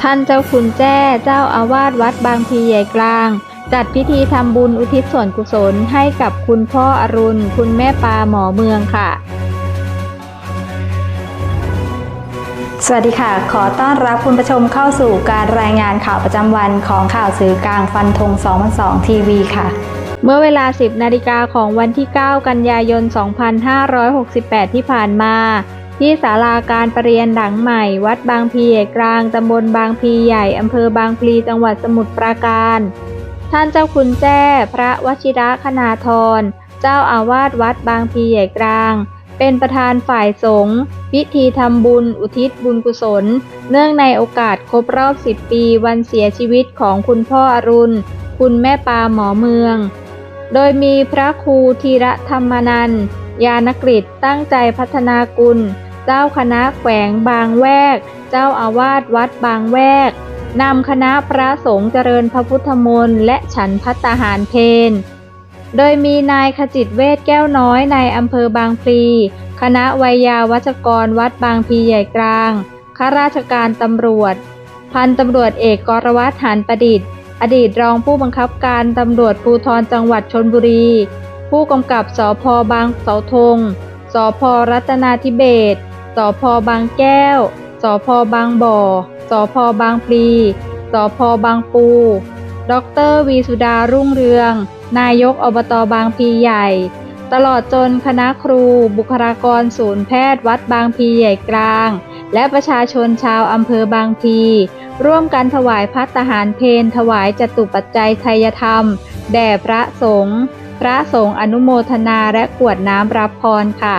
ท่านเจ้าคุณแจ้เจ้าอาวาสวัดบางพลีใหญ่กลาง จัดพิธีทำบุญอุทิศส่วนกุศลให้กับคุณพ่ออรุณ คุณแม่ปาหมอเมืองค่ะ สวัสดีค่ะ ขอต้อนรับคุณผู้ชมเข้าสู่การรายงานข่าวประจำวันของข่าวสื่อกลางฟันธง2002ทีวีค่ะเมื่อเวลา 10 นาฬิกาของวันที่ 9 กันยายน 2568 ที่ผ่านมา ที่ศาลาการประเรียนหลังใหม่ วัดบางพลีใหญ่กลางตำบลบางพลีใหญ่อำเภอบางพลีจังหวัดสมุทรปราการ ท่านเจ้าคุณแจ้ พระวชิระคณาธร เจ้าอาวาสวัดบางพลีใหญ่กลาง เป็นประธานฝ่ายสงฆ์พิธีทำบุญอุทิศบุญกุศล เนื่องในโอกาสครบรอบ 10 ปีวันเสียชีวิตของคุณพ่ออรุณ คุณแม่ปาหมอเมือง โดยมีพระครูธีระธรรมนันยานกฤษตั้งใจพัฒนากุล เจ้าคณะแขวงบางแวก เจ้าอาวาสวัดบางแวกนำคณะพระสงฆ์เจริญพระพุทธมนต์และฉันพัตหารเพนโดยมีนายขจิตเวทแก้วน้อยในอำเภอบางพลี คณะวัยยาวัจกรวัดบางพลีใหญ่กลางข้าราชการตำรวจ พันตำรวจเอกกรวัตหานประดิษฐ์ อดีตรองผู้บังคับการตำรวจภูธรจังหวัดชนบุรี ผู้กำกับสพบางเสาธงสพรัตนาธิเบศร สพบางแก้ว สพบางบ่อ สพบางพลี สพบางปู ดรวีสุดารุ่งเรือง นายกอบตบางพลีใหญ่ ตลอดจนคณะครู บุคลากรศูนย์แพทย์วัดบางพลีใหญ่กลาง และประชาชนชาวอำเภอบางพลีร่วมกันถวายพัตตาหารเพนถวายจตุปัจจัยไทยธรรม แด่พระสงฆ์พระสงฆ์อนุโมทนาและกวดน้ำรับพรค่ะ